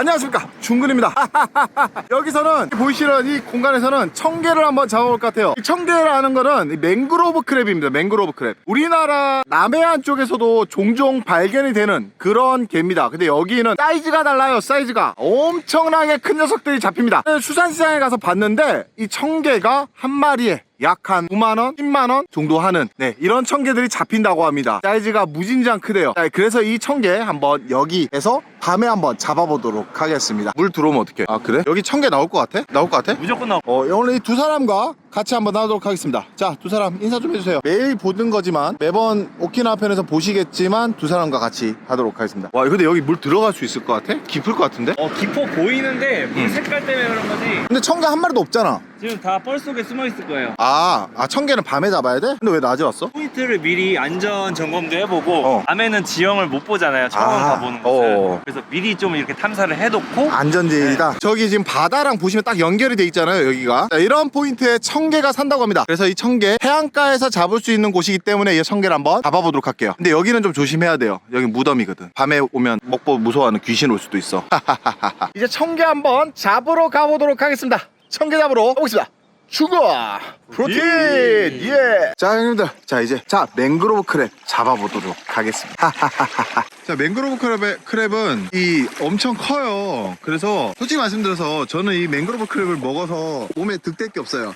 안녕하십니까. 중근입니다. 여기서는 보이시는 이 공간에서는 청개를 한번 잡아볼 것 같아요. 이 청개라는 거는 이 맹그로브 크랩입니다. 맹그로브 크랩. 우리나라 남해안 쪽에서도 종종 발견이 되는 그런 개입니다. 근데 여기는 사이즈가 달라요. 사이즈가 엄청나게 큰 녀석들이 잡힙니다. 수산시장에 가서 봤는데 이 청개가 한 마리에 약 한 9만원, 10만원 정도 하는 네, 이런 청개들이 잡힌다고 합니다. 사이즈가 무진장 크대요. 자, 그래서 이 청개 한번 여기에서 밤에 한번 잡아보도록 하겠습니다. 물 들어오면 어떡해? 아, 그래? 여기 청개 나올 것 같아? 나올 것 같아? 무조건 나오. 어, 오늘 이두 사람과 같이 한번 나오도록 하겠습니다. 자, 두 사람 인사 좀 해주세요. 매일 보는 거지만 매번 오키나와 편에서 보시겠지만 두 사람과 같이 하도록 하겠습니다. 와, 근데 여기 물 들어갈 수 있을 것 같아? 깊을 것 같은데? 어 깊어 보이는데 물 색깔 때문에 그런 거지. 근데 청개 한 마리도 없잖아. 지금 다 뻘 속에 숨어 있을 거예요. 아, 아 청개는 밤에 잡아야 돼? 근데 왜 낮에 왔어? 포인트를 미리 안전 점검도 해보고 어. 밤에는 지형을 못 보잖아요. 처음 아, 가보는 곳을. 어. 그래서 미리 좀 이렇게 탐사를 해놓고 안전제일이다. 저기 지금 바다랑 보시면 딱 연결이 돼 있잖아요, 여기가. 자, 이런 포인트에 청 개가 산다고 합니다. 그래서 이 청개 해안가에서 잡을 수 있는 곳이기 때문에 이 청개를 한번 잡아보도록 할게요. 근데 여기는 좀 조심해야 돼요. 여기 무덤이거든. 밤에 오면 먹보 무서워하는 귀신 올 수도 있어. 이제 청개 한번 잡으러 가보도록 하겠습니다. 청개 잡으러 가보겠습니다. 죽어! 프로틴! 예! 자, 형님들. 자, 이제. 자, 맹그로브 크랩 잡아보도록 하겠습니다. 자, 맹그로브 크랩의, 크랩은 이 엄청 커요. 그래서 솔직히 말씀드려서 저는 이 맹그로브 크랩을 먹어서 몸에 득될 게 없어요.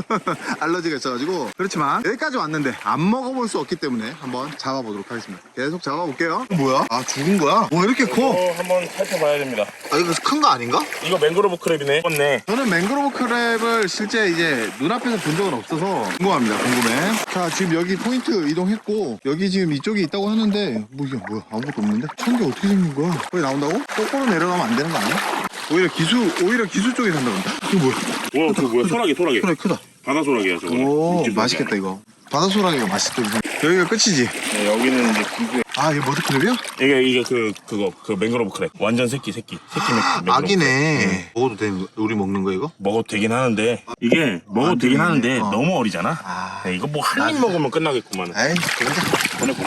알러지가 있어가지고. 그렇지만 여기까지 왔는데 안 먹어볼 수 없기 때문에 한번 잡아보도록 하겠습니다. 계속 잡아볼게요. 뭐야? 아, 죽은 거야? 와, 이렇게 커? 어, 한번 살펴봐야 됩니다. 아, 이거 큰 거 아닌가? 이거 맹그로브 크랩이네. 맞네. 저는 맹그로브 크랩을 실제 이제 눈앞에서 본 적은 없어서 궁금합니다. 궁금해. 자, 지금 여기 포인트 이동했고 여기 지금 이쪽에 있다고 하는데 뭐 이게 뭐야? 아무 것도 없는데? 천 개 어떻게 생긴 거야? 거기 나온다고? 거꾸로 내려가면 안 되는 거 아니야? 오히려 기수 오히려 기수 쪽에 산다 본다. 이거 뭐야? 와, 그 뭐야? 소라게, 소라게. 그래 크다. 바다 소라게야, 저거. 오 맛있겠다 이거. 바다 소라기가 맛있거든. 여기가 끝이지. 네, 여기는 이제 기구에. 아 이게 머드크랩이야? 이게, 이게 그, 그거, 그 맹그로브 크랩. 완전 새끼, 새끼. 새끼 맹- 맹그로브. 아기네. 먹어도 되는 거? 우리 먹는 거 이거? 먹어도 되긴 하는데, 이게 먹어도 되긴. 하는데, 어. 너무 어리잖아. 아. 네, 이거 뭐 한 입. 먹으면 끝나겠구만. 에이 그러자. 보내고.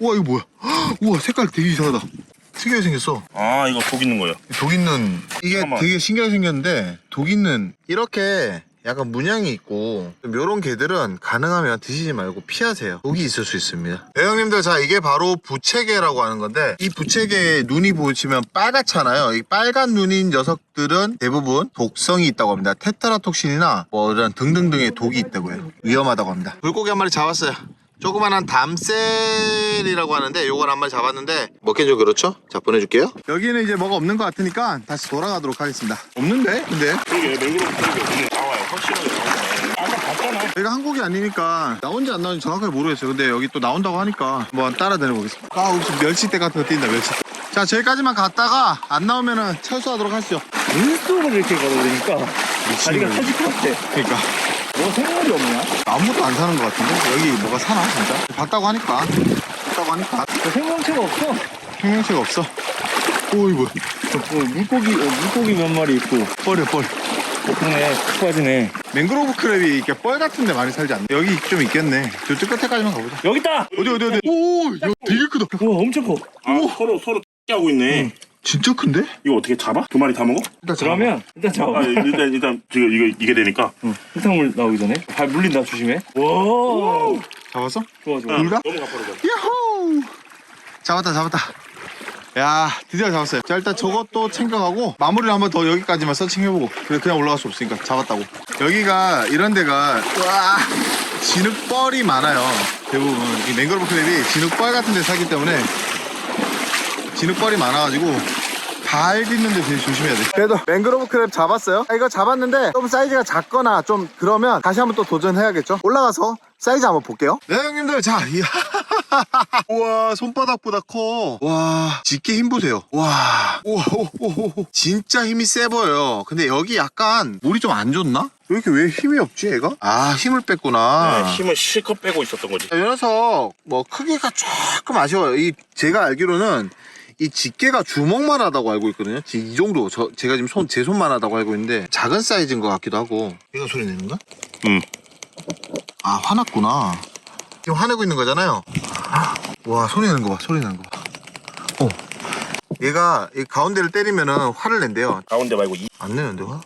우와 이거 뭐야? 우와 색깔 되게 이상하다. 특이하게 생겼어. 아, 이거 독 있는 거예요. 독 있는 이게 잠깐만. 되게 신기하게 생겼는데 독 있는 이렇게 약간 문양이 있고 이런 개들은 가능하면 드시지 말고 피하세요 독이 있을 수 있습니다 네 형님들 자 이게 바로 부채개라고 하는 건데 이 부채개의 눈이 보시면 빨갛잖아요 이 빨간 눈인 녀석들은 대부분 독성이 있다고 합니다 테트라톡신이나 뭐 이런 등등등의 독이 있다고요 위험하다고 합니다 물고기 한 마리 잡았어요 조그만한 담셀이라고 하는데 요걸 한 마리 잡았는데 먹긴 좀 그렇죠? 자 보내줄게요 여기는 이제 뭐가 없는 것 같으니까 다시 돌아가도록 하겠습니다 없는데? 근데? 크랩이 오늘 나와요. 확실하게 나오네. 아까 봤잖아. 여기가 한국이 아니니까 나온지 안 나온지 정확하게 모르겠어요 근데 여기 또 나온다고 하니까 한번 따라 다녀보겠습니다 아 혹시 멸치대 같은 거 뛴다 멸치대 자 저기까지만 갔다가 안 나오면은 철수하도록 하시죠 물속을 이렇게 걸어대니까 다리가 터질 것 같아. 그러니까 뭐 생물이 없냐? 아무것도 안 사는 것 같은데 여기 뭐가 사나 진짜? 봤다고 하니까 봤다고 하니까 뭐 생명체가 없어. 생명체가 없어 오 이거 어, 물고기, 어, 물고기 몇 마리 있고. 뻘이야 뻘 어, 그러네. 푸아지네. 맹그로브 크랩이 이렇게 뻘 같은 데 많이 살지 않나? 여기 좀 있겠네 저쪽 끝에까지만 가보자 여기 있다! 어디 어디 어디 오 야, 되게 크다 우와, 엄청 커. 아, 서로, 서로 하고 있네. 진짜 큰데? 이거 어떻게 잡아? 두 마리 다 먹어? 일단 그러면, 일단 잡아. 아, 일단, 일단, 지금 이거, 이게 되니까. 응. 해산물 나오기 전에. 발 물린다, 조심해. 와 잡았어? 좋아, 좋아. 둘 다? 너무 가파르다. 야호! 잡았다 잡았다 야 드디어 잡았어요 자 일단 저것도 챙겨가고 마무리를 한번 더 여기까지만 서칭해보고 그래 그냥 올라갈 수 없으니까 잡았다고 여기가 이런 데가 와 진흙벌이 많아요 대부분 이 맹그로브 크랩이 진흙벌 같은 데 살기 때문에 진흙벌이 많아가지고 발 딛는 데 되게 조심해야 돼. 그래도 맹그로브 크랩 잡았어요. 아, 이거 잡았는데 좀 사이즈가 작거나 좀 그러면 다시 한번 또 도전해야겠죠. 올라가서 사이즈 한번 볼게요. 네 형님들 자 이야. 우와 손바닥보다 커. 와 짙게 힘 보세요. 와 우와 오, 오, 오. 진짜 힘이 세 보여요. 근데 여기 약간 물이 좀 안 좋나? 왜 이렇게 왜 힘이 없지 얘가? 아 힘을 뺐구나. 네, 힘을 실컷 빼고 있었던 거지. 이 녀석 뭐 크기가 조금 아쉬워요. 이 제가 알기로는 이 집게가 주먹만 하다고 알고 있거든요. 지- 이 정도 저 제가 지금 손 제 손만 하다고 알고 있는데 작은 사이즈인 것 같기도 하고. 얘가 소리 내는 거야? 응. 아 화났구나. 지금 화내고 있는 거잖아요. 와 소리 내는 거 봐. 소리 내는 거 봐. 어. 얘가 이 가운데를 때리면은 화를 낸대요. 가운데 말고 이 안 내는데 화?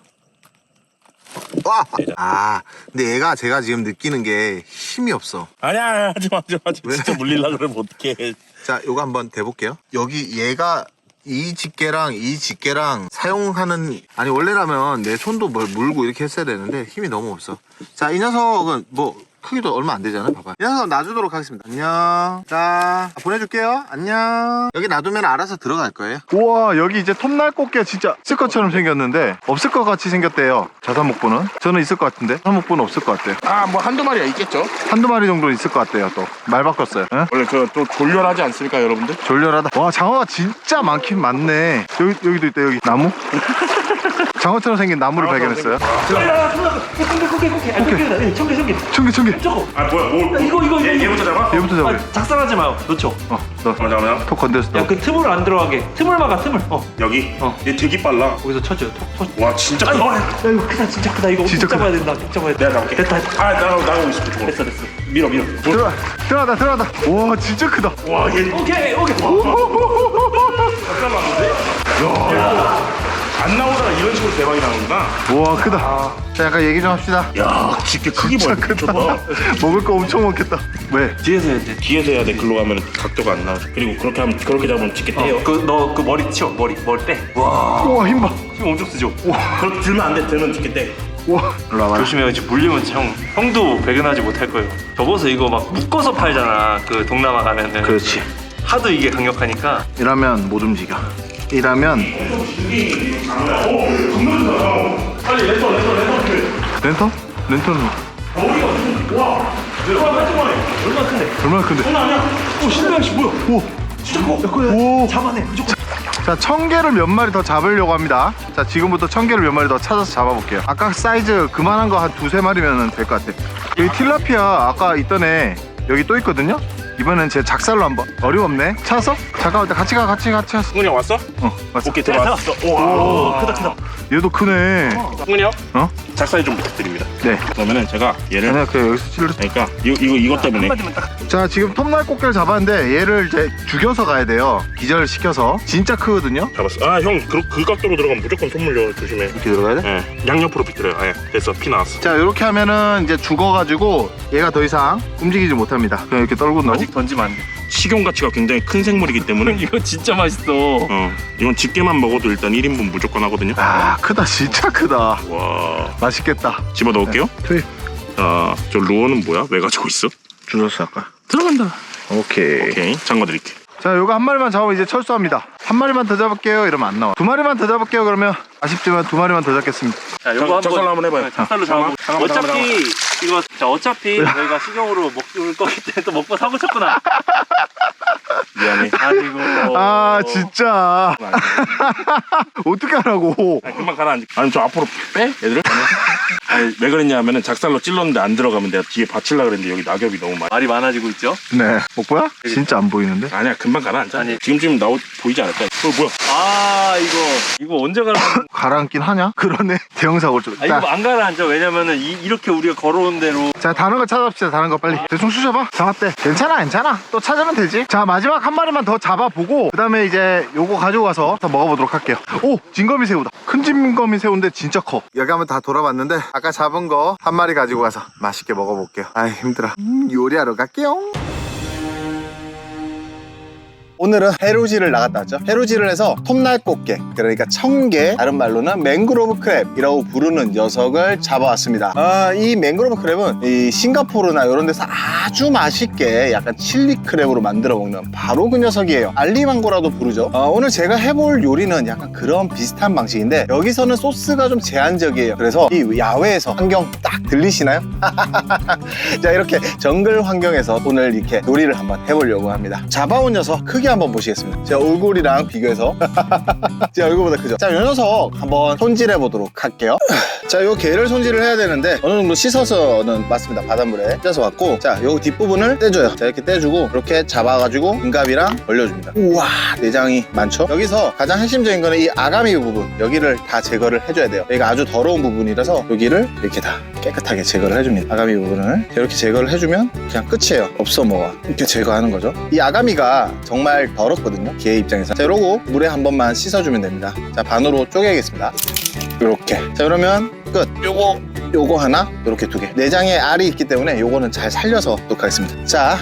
와! 아, 근데 얘가 제가 지금 느끼는 게 힘이 없어. 아니야 하지 마 하지 마 왜? 진짜 물릴라 그러면 어떡해 자, 요거 한번 대볼게요. 여기 얘가 이 집게랑 이 집게랑 사용하는 아니 원래라면 내 손도 뭘 물고 이렇게 했어야 되는데 힘이 너무 없어. 자, 이 녀석은 뭐 크기도 얼마 안 되잖아요. 봐봐요. 이 녀석 놔주도록 하겠습니다. 안녕. 자, 보내줄게요. 안녕. 여기 놔두면 알아서 들어갈 거예요. 우와, 여기 이제 톱날 꽃게 진짜 있을 것처럼 생겼는데 없을 것 같이 생겼대요. 자산목부는. 저는 있을 것 같은데 자산목부는 없을 것 같아요. 아 뭐 한두 마리야 있겠죠 한두 마리 정도 있을 것 같대요. 또 말 바꿨어요. 응? 원래 그또 졸렬하지 않습니까 여러분들 졸렬하다. 와 장어가 진짜 많긴 많네. 여기 여기도 있다 여기 나무. 장어처럼 생긴 나무를 발견했어요. 아 청개 청개 청개. 저거 아 뭐야 뭘 이거 이거 얘, 이거. 얘부터 잡아? 얘부터 잡아. 아, 작살하지 마요. 놓쳐 어, 너. 잠깐만 잠깐만 톡 건드렸어. 야그 틈을 안 들어가게. 틈을 막아 틈을. 어. 여기? 어. 얘 되게 빨라. 거기서 쳐줘요 톡, 톡. 와 진짜 아니, 야 이거 크다 진짜 크다. 이거 진짜 꼭 잡아야 된다. 꼭 잡아야 돼 내가 잡을게. 됐다 됐다. 아 나가고 나가고 저거. 됐어 됐어. 밀어 밀어. 들어가 들어가다 들어가다. 와 진짜 크다. 와 얘. 오케이 오케이 안 나오다가 이런 식으로 대박이 나는구나 와 크다. 자 약간 얘기 좀 합시다. 야 집게 크기 봐 크다. 봐 먹을 거 엄청 먹겠다. 왜? 뒤에서 해야 돼 뒤에서 해야 돼 글로 가면 각도가 안 나와 그리고 그렇게 하면 그렇게 잡으면 집게 떼요 그 너 그 머리 치워 머리 머리 빼와 우와 힘 봐. 힘 엄청 쓰죠 그렇게 들면 안 돼 들면 집게 떼 우와. 일로 와봐. 조심해요 지금 물리면 형 형도 배근하지 못할 거예요 접어서 이거 막 묶어서 팔잖아 그 동남아 가면은 그렇지. 하도 이게 강력하니까 이러면 못 움직여. 이러면 빨리 랜턴 랜턴 랜턴 랜턴? 랜턴 얼마나 큰데 얼마나 큰데? 오 신병 씨 뭐야 오. 진짜 커 오. 잡아내 무조건 자, 천 개를 몇 마리 더 잡으려고 합니다. 자, 지금부터 천 개를 몇 마리 더 찾아서 잡아볼게요. 아까 사이즈 그만한 거 한 두세 마리면 될 것 같아. 여기 틸라피아 아까 있던 애 여기 또 있거든요? 이번엔 제 작살로 한번. 어림없네. 찾았어? 잠깐만, 같이 가, 같이 가, 같이 가. 승훈이 형 왔어? 어, 맞어. 오케이 들어왔어 와 크다 크다 얘도 크네. 승훈이 형 어? 작사에 좀 부탁드립니다 네. 그러면은 제가 얘를 그냥 그 여기서 찔러. 그러니까 이거 이거 이것 때문에 한마디만 딱 자, 지금 톱날 꽃게를 잡았는데 얘를 이제 죽여서 가야 돼요. 기절시켜서. 진짜 크거든요? 잡았어 아형 그, 그 각도로 들어가면 무조건 손 물려 조심해 이렇게 들어가야 돼? 예 양옆으로 비틀어요 예 됐어 피 나왔어 자, 이렇게 하면은 이제 죽어가지고 얘가 더 이상 움직이지 못합니다. 그냥 이렇게 떨고 나고. 아직 던지면 안 돼 식용 가치가 굉장히 큰 생물이기 때문에 이거 진짜 맛있어 어 이건 집게만 먹어도 일단 1인분 무조건 하거든요 아, 크다. 진짜 크다. 와 맛있겠다. 집어 넣을게요 투입. 자저 루어는 뭐야 왜 가지고 있어 줄었어, 아까. 들어간다 오케이. 오케이 잠궈 드릴게 자, 요거 한 마리만 잡으면 이제 철수합니다. 한 마리만 더 잡을게요. 이러면 안 나와. 두 마리만 더 잡을게요. 그러면 아쉽지만 두 마리만 더 잡겠습니다. 자 작- 요거 작살로 한번 해봐요. 네, 작살로 잠깐만, 잡아 잠깐만, 어차피 이거 자 어차피 저희가 식용으로 먹을 거기 때문에 또 먹고 사고 쳤구나 미안해 아이고 아, 진짜. 어떻게 하라고. 아니, 금방 가라앉아 아니 저 앞으로 빼 얘들을 아니 왜 그랬냐면은 작살로 찔렀는데 안 들어가면 내가 뒤에 받칠라 그랬는데 여기 낙엽이 너무 많아 말이 많아지고 있죠 네. 먹보야? 진짜 안 보이는데? 아니야 금방 가라앉아 아니. 지금쯤 나오 보이지 않을까 어 뭐야 아 이거 이거 언제 가라 가라앉긴 하냐? 그러네. 대형 사고 좀. 아 이거 안 가라앉아 왜냐면은 이, 이렇게 우리가 걸어온 대로 자, 다른 거 찾아봅시다. 다른 거 빨리. 대충 쑤셔봐. 잡았대. 괜찮아, 괜찮아. 또 찾으면 되지. 자, 마지막 한 마리만 더 잡아보고, 그 다음에 이제 요거 가지고 가서 더 먹어보도록 할게요. 오! 진거미 새우다. 큰 진거미 새우인데 진짜 커. 여기 한번 다 돌아봤는데, 아까 잡은 거 한 마리 가지고 가서 맛있게 먹어볼게요. 아이, 힘들어. 음, 요리하러 갈게요. 오늘은 해루지를 나갔다 왔죠. 해루지를 해서 톱날꽃게, 그러니까 청게, 다른 말로는 맹그로브 크랩이라고 부르는 녀석을 잡아왔습니다. 아, 이 맹그로브 크랩은 이 싱가포르나 이런 데서 아주 맛있게 약간 칠리 크랩으로 만들어 먹는 바로 그 녀석이에요. 알리망고라도 부르죠. 어, 오늘 제가 해볼 요리는 약간 그런 비슷한 방식인데 여기서는 소스가 좀 제한적이에요. 그래서 이 야외에서 환경 딱 들리시나요? 자 이렇게 정글 환경에서 오늘 이렇게 요리를 한번 해보려고 합니다 잡아온 녀석 크게 한번 보시겠습니다. 제 얼굴이랑 비교해서. 제 얼굴보다 크죠? 자이 녀석 한번 손질해 보도록 할게요. 자요 게를 손질을 해야 되는데 어느 정도 씻어서는 맞습니다. 바닷물에 떼서 왔고. 자요 뒷부분을 떼줘요. 자 이렇게 떼주고 이렇게 잡아가지고 등갑이랑 벌려줍니다. 우와 내장이 많죠? 여기서 가장 핵심적인 거는 이 아가미 부분. 여기를 다 제거를 해줘야 돼요. 여기가 아주 더러운 부분이라서 여기를 이렇게 다 깨끗하게 제거를 해줍니다 아가미 부분을 이렇게 제거를 해주면 그냥 끝이에요 없어 뭐가 이렇게 제거하는 거죠 이 아가미가 정말 잘 덜었거든요. 게 입장에서. 자, 이러고 물에 한 번만 씻어주면 됩니다. 자, 반으로 쪼개야겠습니다. 이렇게. 자, 그러면 끝. 요거 요거 하나, 요렇게 두 개. 내장에 알이 있기 때문에 요거는 잘 살려서 넣도록 하겠습니다. 자,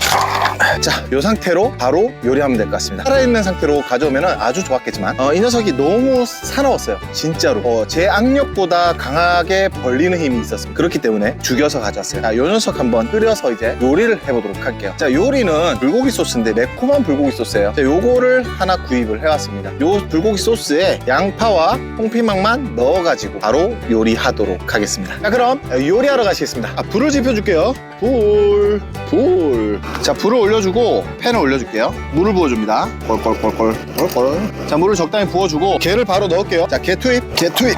자, 요 상태로 바로 요리하면 될 것 같습니다. 살아있는 상태로 가져오면 아주 좋았겠지만, 어, 이 녀석이 너무 사나웠어요. 진짜로. 어, 제 악력보다 강하게 벌리는 힘이 있었습니다. 그렇기 때문에 죽여서 가져왔어요. 자, 요 녀석 한번 끓여서 이제 요리를 해보도록 할게요. 자, 요리는 불고기 소스인데 매콤한 불고기 소스예요. 자, 요거를 하나 구입을 해왔습니다. 요 불고기 소스에 양파와 홍피망만 넣어가지고 바로 요리하도록 하겠습니다. 자, 그럼 요리하러 가시겠습니다. 아, 불을 지펴줄게요. 불, 불. 자, 불을 올려주고 팬을 올려줄게요. 물을 부어줍니다. 꼴꼴꼴꼴, 꼴꼴. 자, 물을 적당히 부어주고 게를 바로 넣을게요. 자, 게 투입, 게 투입.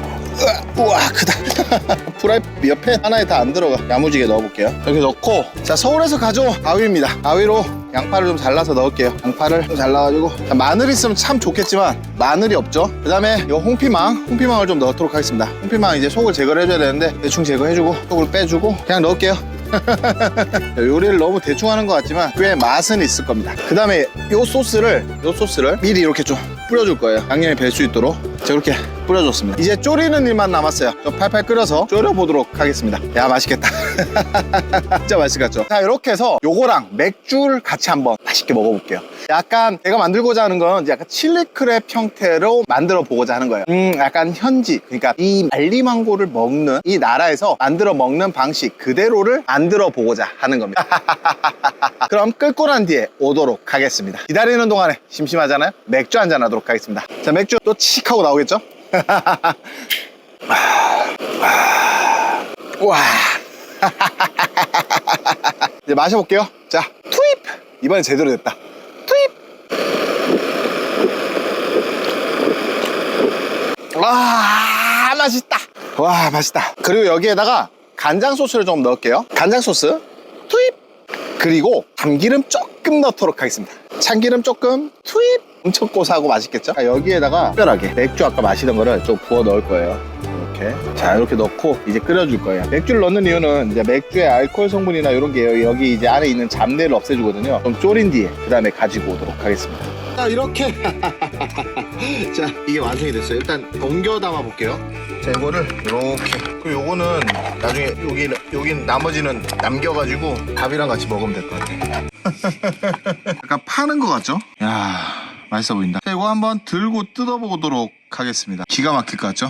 우와, 크다. 프라이 옆에 하나에 다 안 들어가. 야무지게 넣어볼게요. 이렇게 넣고, 자, 서울에서 가져온 가위입니다. 가위로 양파를 좀 잘라서 넣을게요. 양파를 좀 잘라가지고. 자, 마늘 있으면 참 좋겠지만, 마늘이 없죠. 그 다음에 요 홍피망, 홍피망을 좀 넣도록 하겠습니다. 홍피망 이제 속을 제거를 해줘야 되는데, 대충 제거해주고, 속을 빼주고, 그냥 넣을게요. 요리를 너무 대충 하는 것 같지만 꽤 맛은 있을 겁니다 그 다음에 요 소스를 요 소스를 미리 이렇게 좀 뿌려줄 거예요 양념이 별수 있도록 자 이렇게 뿌려줬습니다. 이제 졸이는 일만 남았어요. 좀 팔팔 끓여서 졸여보도록 하겠습니다. 야 맛있겠다. 진짜 맛있을 것 같죠? 자 이렇게 해서 요거랑 맥주를 같이 한번 맛있게 먹어볼게요. 약간 제가 만들고자 하는 건 약간 칠리 크랩 형태로 만들어 보고자 하는 거예요. 음 약간 현지 그러니까 이 말리망고를 먹는 이 나라에서 만들어 먹는 방식 그대로를 만들어 보고자 하는 겁니다. 그럼 끓고 난 뒤에 오도록 하겠습니다. 기다리는 동안에 심심하잖아요? 맥주 한잔 하도록 하겠습니다. 자 맥주 또 칙 하고 나오겠죠 와. 이제 마셔볼게요. 자 투입! 이번엔 제대로 됐다. 투입! 와 맛있다. 와 맛있다. 그리고 여기에다가 간장 소스를 좀 넣을게요. 간장 소스. 투입! 그리고 참기름 조금 넣도록 하겠습니다. 참기름 조금 투입 엄청 고소하고 맛있겠죠? 자, 여기에다가 특별하게 맥주 아까 마시던 거를 좀 부어 넣을 거예요. 이렇게. 자 이렇게 넣고 이제 끓여줄 거예요. 맥주를 넣는 이유는 이제 맥주의 알코올 성분이나 이런 게 여기 이제 안에 있는 잡내를 없애주거든요. 좀 졸인 뒤에 그 다음에 가지고 오도록 하겠습니다. 자 이렇게. 자 이게 완성이 됐어요. 일단 옮겨 담아 볼게요. 자 이거를 이렇게. 그리고 요거는 나중에 여기 여기 나머지는 남겨가지고 밥이랑 같이 먹으면 될 것 같아요 약간 파는 것 같죠? 야 맛있어 보인다. 자 이거 한번 들고 뜯어보도록 하겠습니다. 기가 막힐 것 같죠?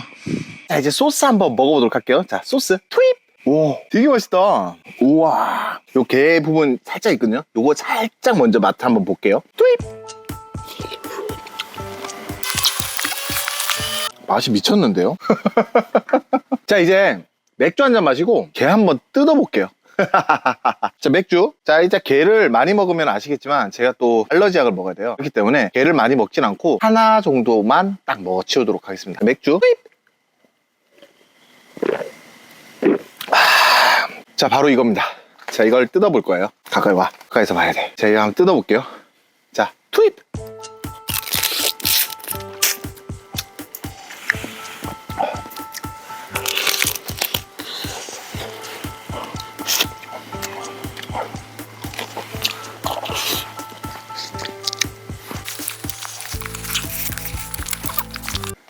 자 이제 소스 한번 먹어보도록 할게요. 자 소스 투입! 오 되게 맛있다. 우와 요 게 부분 살짝 있거든요. 요거 살짝 먼저 맛 한번 볼게요. 투입! 맛이 미쳤는데요? 자 이제 맥주 한 잔 마시고 게 한번 뜯어볼게요 자 맥주. 자 이제 게를 많이 먹으면 아시겠지만 제가 또 알러지 약을 먹어야 돼요. 그렇기 때문에 게를 많이 먹진 않고 하나 정도만 딱 먹어 치우도록 하겠습니다. 맥주. 자 바로 이겁니다. 자 이걸 뜯어볼 거예요. 가까이 와. 가까이서 봐야 돼 자 이거 한번 뜯어볼게요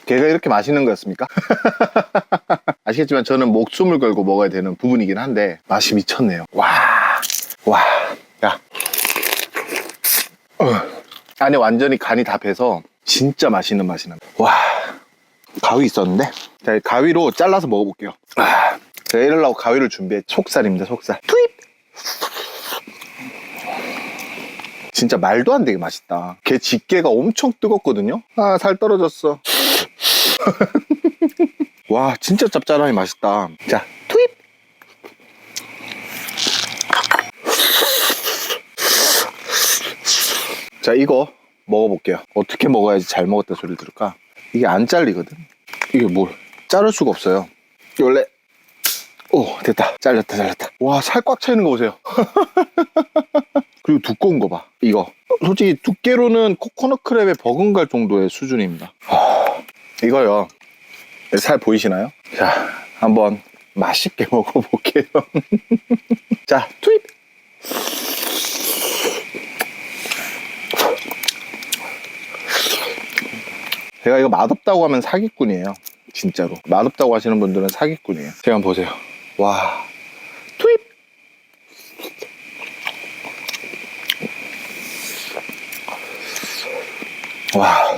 게가 이렇게 맛있는 거였습니까? 아시겠지만 저는 목숨을 걸고 먹어야 되는 부분이긴 한데 맛이 미쳤네요. 와, 와, 야, 어. 안에 완전히 간이 다 배서 진짜 맛있는 맛이 납니다. 와, 가위 있었는데 자, 이 가위로 잘라서 먹어볼게요. 아, 제가 이러려고 가위를 준비해 속살입니다, 속살. 투입. 진짜 말도 안 되게 맛있다. 게 집게가 엄청 뜨겁거든요. 아, 살 떨어졌어. 와 진짜 짭짤하니 맛있다. 자. 투입! 자 이거 먹어볼게요. 어떻게 먹어야지 잘 먹었다 소리 들을까? 이게 안 잘리거든? 이게 뭘? 자를 수가 없어요. 원래 오 됐다. 잘렸다 잘렸다. 와 살 꽉 차 있는 거 보세요. 그리고 두꺼운 거 봐. 이거. 솔직히 두께로는 코코넛 크랩에 버금갈 정도의 수준입니다 이거요. 살 보이시나요? 자, 한번 맛있게 먹어볼게요. 자, 투입! 제가 이거 맛없다고 하면 사기꾼이에요. 진짜로. 맛없다고 하시는 분들은 사기꾼이에요. 제가 한번 보세요. 와. 투입! 와.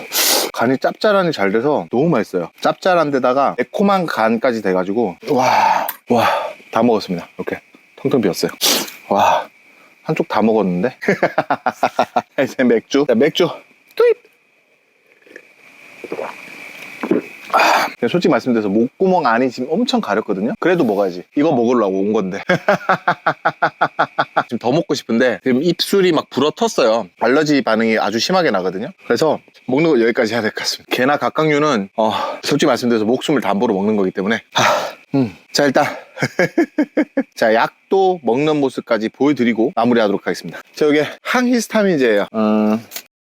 간이 짭짤하니 잘 돼서 너무 맛있어요. 짭짤한 데다가 매콤한 간까지 돼가지고 와. 와. 다 먹었습니다. 이렇게. 텅텅 비었어요. 와. 한쪽 다 먹었는데? 이제 맥주. 자, 맥주. 투입! 그냥 솔직히 말씀드려서 목구멍 안이 지금 엄청 가렸거든요. 그래도 먹어야지. 이거 먹으려고 온 건데. 지금 더 먹고 싶은데 지금 입술이 막 불어텄어요. 알러지 반응이 아주 심하게 나거든요. 그래서 먹는 거 여기까지 해야 될 것 같습니다. 개나 각각류는 어, 솔직히 말씀드려서 목숨을 담보로 먹는 거기 때문에 하, 음. 자 일단 자 약도 먹는 모습까지 보여드리고 마무리하도록 하겠습니다. 자 여기 항히스타민제예요. 음,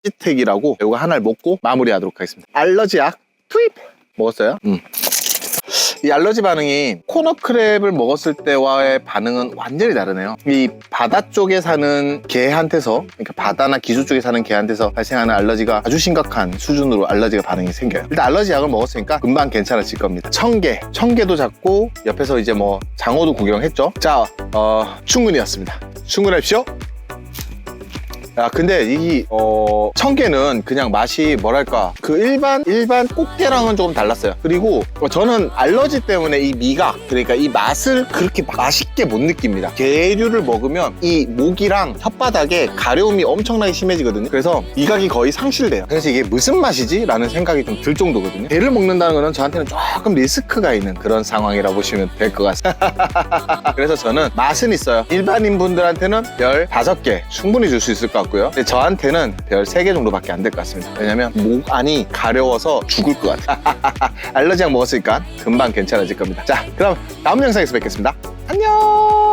시텍이라고 이거 하나를 먹고 마무리하도록 하겠습니다. 알러지 약 투입 먹었어요? 음. 이 알러지 반응이 코너 크랩을 먹었을 때와의 반응은 완전히 다르네요. 이 바다 쪽에 사는 개한테서, 그러니까 바다나 기수 쪽에 사는 개한테서 발생하는 알러지가 아주 심각한 수준으로 알러지가 반응이 생겨요. 일단 알러지 약을 먹었으니까 금방 괜찮아질 겁니다. 청개, 청개도 잡고 옆에서 이제 뭐 장어도 구경했죠. 자, 어, 충분히였습니다. 충분하십시오. 야, 근데 이, 어, 청개는 그냥 맛이 뭐랄까, 그 일반, 일반 꽃게랑은 조금 달랐어요. 그리고 어, 저는 알러지 때문에 이 미각, 그러니까 이 맛을 그렇게 막 맛있게 못 느낍니다. 게류를 먹으면 이 목이랑 혓바닥에 가려움이 엄청나게 심해지거든요. 그래서 미각이 거의 상실돼요. 그래서 이게 무슨 맛이지? 라는 생각이 좀 들 정도거든요. 게를 먹는다는 거는 저한테는 조금 리스크가 있는 그런 상황이라 보시면 될 것 같습니다. 그래서 저는 맛은 있어요. 일반인 분들한테는 별 다섯 개 충분히 줄 수 있을 것 같 고요. 근데 저한테는 별세개 정도밖에 안 될 것 같습니다. 왜냐면 목 안이 가려워서 죽을 것 같아요. 알러지약 먹었으니까 금방 괜찮아질 겁니다. 자, 그럼 다음 영상에서 뵙겠습니다. 안녕!